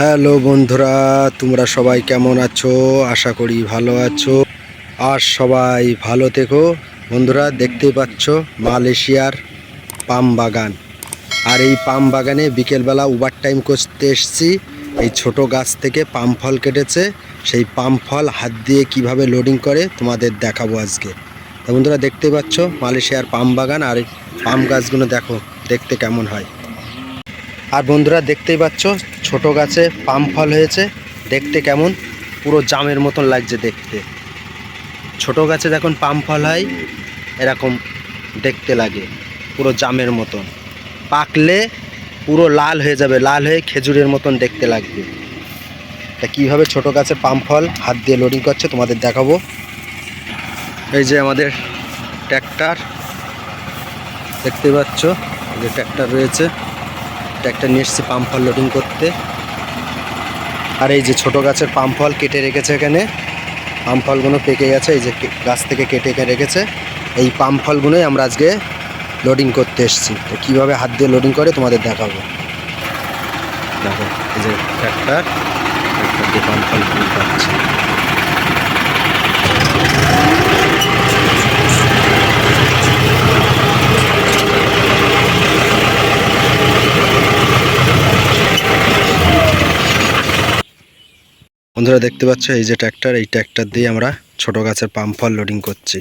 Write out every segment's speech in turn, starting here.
Hello বন্ধুরা, তোমরা সবাই কেমন আছো? আশা করি ভালো আছো। আর সবাই ভালো থেকো। বন্ধুরা, দেখতেই পাচ্ছ মালয়েশিয়ার পাম বাগান। আর এই পাম বাগানে বিকেলবেলা ওভার টাইম করতে এসছি। এই ছোট গাছ থেকে পাম ফল কেটেছে। সেই পাম ফল হাত দিয়ে কীভাবে লোডিং করে, তোমাদের দেখাবো আজকে। বন্ধুরা দেখতে পাচ্ছ মালয়েশিয়ার পাম বাগান। আর পাম গাছগুলো দেখো, দেখতে কেমন হয়। আর বন্ধুরা দেখতেই পাচ্ছ, ছোট গাছে পাম ফল হয়েছে। দেখতে কেমন? পুরো জামের মতন লাগছে দেখতে। ছোট গাছে যখন পাম ফল হয়, এরকম দেখতে লাগে, পুরো জামের মতন। পাকলে পুরো লাল হয়ে যাবে, লাল হয়ে খেজুরের মতন দেখতে লাগবে। তা কীভাবে ছোট গাছে পাম ফল হাত দিয়ে লোডিং করছে তোমাদের দেখাবো। এই যে আমাদের ট্র্যাক্টর দেখতে পাচ্ছ? যে ট্র্যাক্টর রয়েছে। ট্র্যাক্টর নিয়ে এসছে পাম ফল লোডিং করতে। আর এই যে ছোট গাছের পাম ফল কেটে রেখেছে এখানে। পাম ফলগুলো পেকে গেছে, এই যে গাছ থেকে কেটে রেখেছে। এই পাম ফলগুলোই আমরা আজকে লোডিং করতে এসেছি। তো কীভাবে হাত দিয়ে লোডিং করে তোমাদের দেখাবো। দেখো, এই যে ট্র্যাক্টর ট্র্যাক্টর দিয়ে পাম ফল লোডিং বন্ধুরা দেখতে পাচ্ছ, এই যে ট্র্যাক্টর এই ট্র্যাক্টর দিয়ে আমরা ছোট গাছের পাম ফল লোডিং করছি।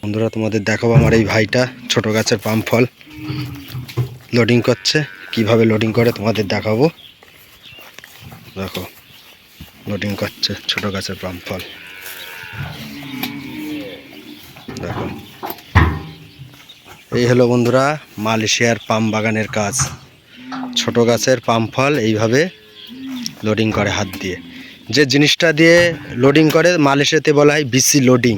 বন্ধুরা, তোমাদের দেখাবো আমার এই ভাইটা ছোট গাছের পাম ফল লোডিং করছে, কীভাবে লোডিং করে তোমাদের দেখাবো। দেখো লোডিং করছে ছোট গাছের পাম ফল। দেখো, এই হলো বন্ধুরা মালয়েশিয়ার পাম বাগানের কাজ। ছোট গাছের পাম ফল এইভাবে লোডিং করে হাত দিয়ে। যে জিনিসটা দিয়ে লোডিং করে, মালয়েশিয়াতে বলা হয় বিসি লোডিং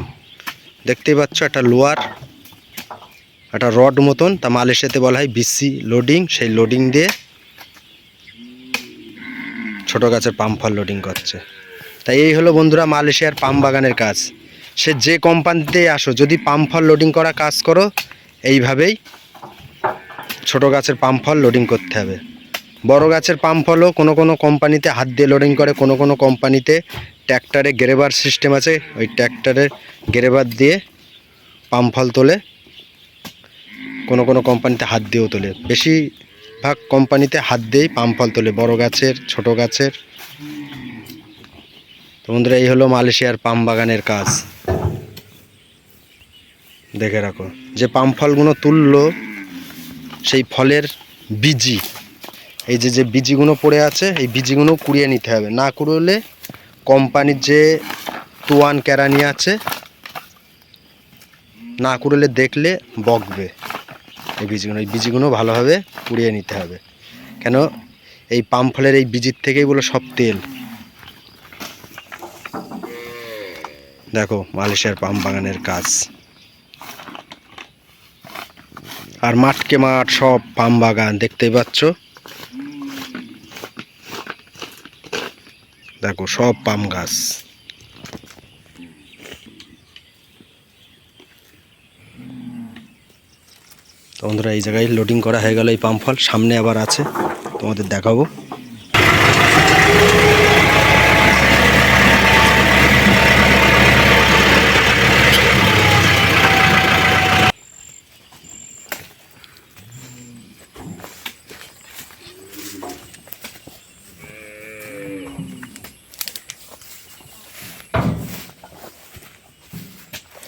দেখতেই পাচ্ছ, একটা লোয়ার, একটা রড মতন, তা মালয়েশিয়াতে বলা হয় বিসি লোডিং সেই লোডিং দিয়ে ছোট গাছের পাম ফল লোডিং করছে। তাই এই হলো বন্ধুরা মালয়েশিয়ার পাম বাগানের কাজ। সে যে কোম্পানিতে আসো, যদি পাম ফল লোডিং করা কাজ করো, এইভাবেই ছোট গাছের পাম ফল লোডিং করতে হবে। বড় গাছের পাম ফলও কোনো কোনো কোম্পানিতে হাত দিয়ে লোডিং করে, কোনো কোনো কোম্পানিতে ট্র্যাক্টরে গেরেবার সিস্টেম আছে, ওই ট্র্যাক্টরের গেরেবার দিয়ে পাম ফল তোলে, কোনো কোনো কোম্পানিতে হাত দিয়েও তোলে। বেশিরভাগ কোম্পানিতে হাত দিয়েই পাম ফল তোলে, বড় গাছের, ছোট গাছের। তো বন্ধুরা, এই হলো মালয়েশিয়ার পাম বাগানের কাজ। দেখে রাখো, যে পাম ফলগুলো তুললো, সেই ফলের বীজি এই যে যে বীজিগুলো পড়ে আছে, এই বীজিগুলো কুড়িয়ে নিতে হবে। না কুড়োলে কোম্পানির যে তুয়ান কেরানি আছে, না কুড়োলে দেখলে বকবে। এই বীজগুলো এই বীজগুলো ভালোভাবে কুড়িয়ে নিতে হবে। কেন? এই পাম ফলের এই বীজির থেকেই বলো সব তেল। দেখো, মালয়েশিয়ার পাম বাগানের কাজ। আর মাঠকে মাঠ সব পাম বাগান দেখতেই পাচ্ছ? দেখো, সব পাম গাছ। তো বন্ধুরা, এই জায়গায় লোডিং করা হয়ে গেল এই পাম ফল। সামনে আবার আছে, তোমাদের দেখাবো।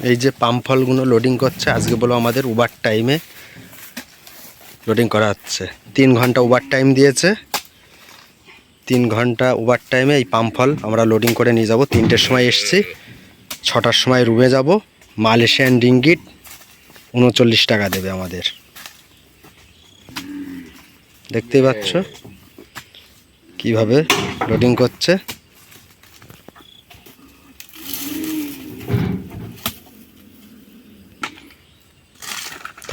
এই যে পাম ফলগুলো লোডিং করছে, আজকে বলো আমাদের ওভার টাইমে লোডিং করা হচ্ছে। তিন ঘণ্টা ওভার টাইম দিয়েছে। তিন ঘণ্টা ওভার টাইমে এই পাম ফল আমরা লোডিং করে নিয়ে যাব। তিনটের সময় এসছি, ছটার সময় রুমে যাব। মালয়েশিয়ান রিঙ্গিট উনচল্লিশ টাকা দেবে আমাদের। দেখতেই পাচ্ছ? কীভাবে লোডিং করছে?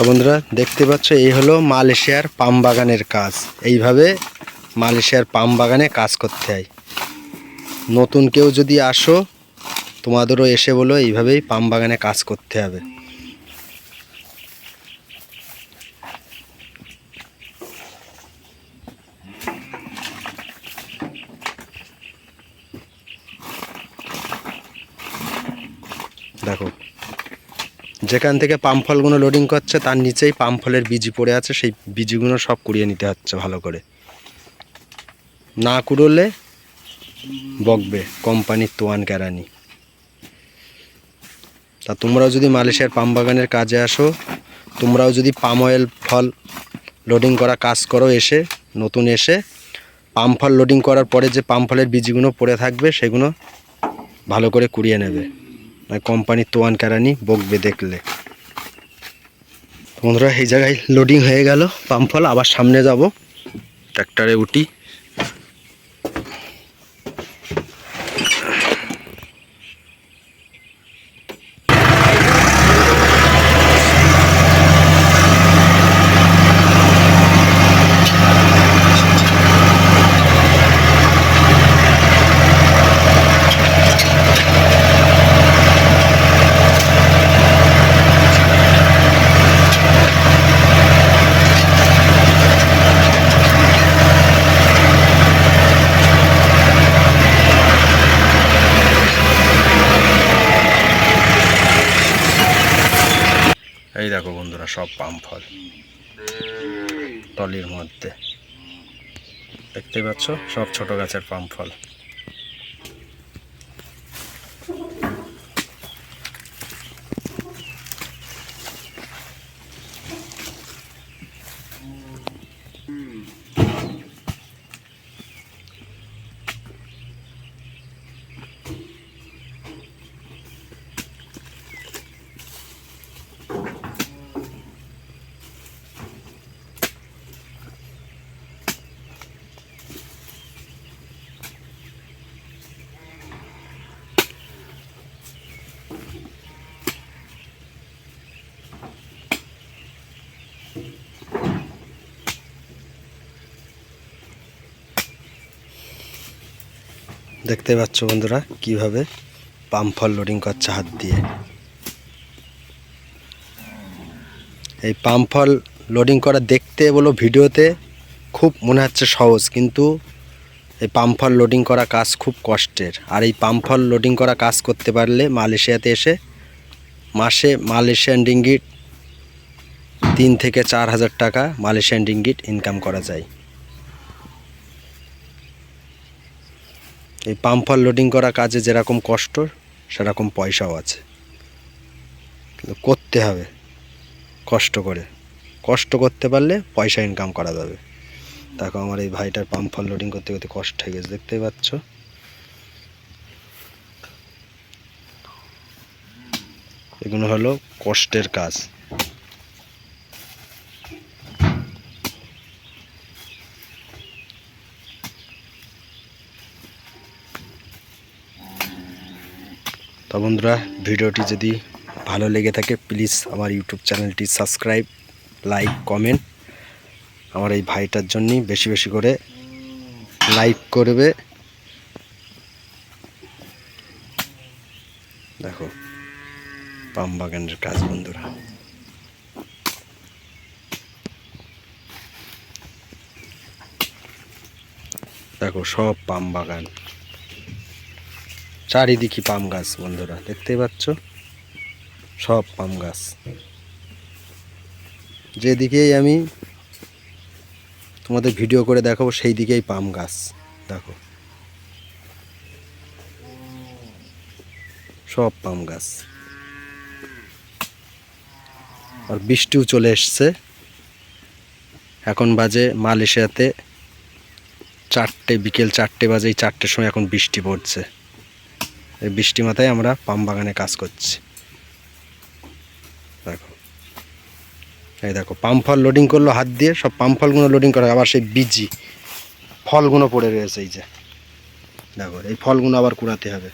তো বন্ধুরা, দেখতে পাচ্ছ, এই হলো মালয়েশিয়ার পাম বাগানের কাজ। এইভাবে মালয়েশিয়ার পাম বাগানে কাজ করতে হয়। নতুন কেউ যদি আসো, তোমাদেরও এসে বলো, এইভাবেই পাম বাগানে কাজ করতে হবে। দেখো যেখান থেকে পাম ফলগুলো লোডিং করছে, তার নিচেই পাম ফলের বীজি পড়ে আছে, সেই বীজগুলো সব কুড়িয়ে নিতে হচ্ছে ভালো করে। না কুড়োলে বকবে কোম্পানির তোয়ান কেরানি। তা তোমরাও যদি মালয়েশিয়ার পাম বাগানের কাজে আসো, তোমরাও যদি পাম অয়েল ফল লোডিং করা কাজ করো এসে, নতুন এসে, পাম ফল লোডিং করার পরে যে পাম ফলের বীজগুলো পড়ে থাকবে, সেগুলো ভালো করে কুড়িয়ে নেবে। নয় কোম্পানির তোয়ান কেরানি বকবে দেখলে। বন্ধুরা, এই জায়গায় লোডিং হয়ে গেল। পাম ফল আবার সামনে যাব। ট্র্যাক্টরে উঠি। এই দেখো বন্ধুরা, সব পাম ফল টলির মধ্যে। দেখতে পাচ্ছ? সব ছোট গাছের পাম ফল। দেখতে পাচ্ছ বন্ধুরা কীভাবে পাম ফল লোডিং করছে হাত দিয়ে। এই পাম ফল লোডিং করা দেখতে বলো ভিডিওতে খুব মনে হচ্ছে সহজ, কিন্তু এই পাম ফল লোডিং করা কাজ খুব কষ্টের। আর এই পাম ফল লোডিং করা কাজ করতে পারলে মালয়েশিয়াতে এসে মাসে মালয়েশিয়ান রিঙ্গিট তিন থেকে চার হাজার টাকা মালয়েশিয়ান রিঙ্গিট ইনকাম করা যায়। এই পাম্প ফল লোডিং করা কাজে যেরকম কষ্ট, সেরকম পয়সাও আছে। কিন্তু করতে হবে, কষ্ট করে। কষ্ট করতে পারলে পয়সা ইনকাম করা যাবে। দেখো আমার এই ভাইটার পাম্প ফল লোডিং করতে করতে কষ্ট হয়ে গেছে, দেখতেই পাচ্ছ? এগুলো হলো কষ্টের কাজ। তো বন্ধুরা, ভিডিওটি যদি ভালো লেগে থাকে প্লিজ আমার ইউটিউব চ্যানেলটি সাবস্ক্রাইব লাইক কমেন্ট আমার এই ভাইটার জন্যই বেশি বেশি করে লাইক করবে। দেখো, পাম বাগানের কাজ বন্ধুরা। দেখো, সব পাম বাগান। চারিদিকে পাম গাছ, বন্ধুরা দেখতেই পাচ্ছ? সব পাম গাছ। যেদিকেই আমি তোমাদের ভিডিও করে দেখাবো সেই দিকেই পাম গাছ, দেখো। সব পাম গাছ। আর বৃষ্টিও চলে এসছে। এখন বাজে মালয়েশিয়াতে চারটে, বিকেল চারটে বাজে, এই চারটের সময় এখন বৃষ্টি পড়ছে। এই বৃষ্টি মাথায় আমরা পাম বাগানে কাজ করছি। দেখো। এই দেখো, পাম ফল লোডিং করল হাত দিয়ে, সব পাম ফলগুলো লোডিং করা, আবার সেই বিজি ফলগুলো পড়ে রয়েছে এই যে। দেখো, এই ফলগুলো আবার কুড়াতে হবে।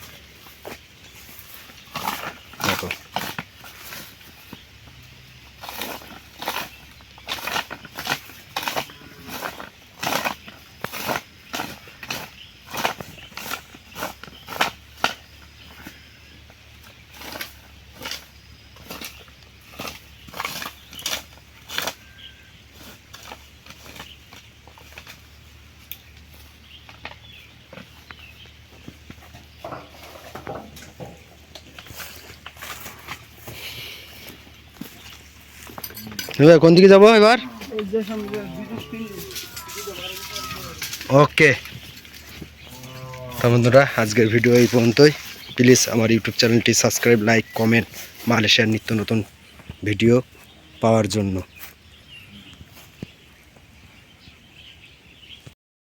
এবার কোন দিকে যাব এবার? ওকে তা বন্ধুরা, আজকের ভিডিও এই পর্যন্তই। প্লিজ আমার ইউটিউব চ্যানেলটি সাবস্ক্রাইব লাইক কমেন্ট মালয়েশিয়ার নিত্য নতুন ভিডিও পাওয়ার জন্য।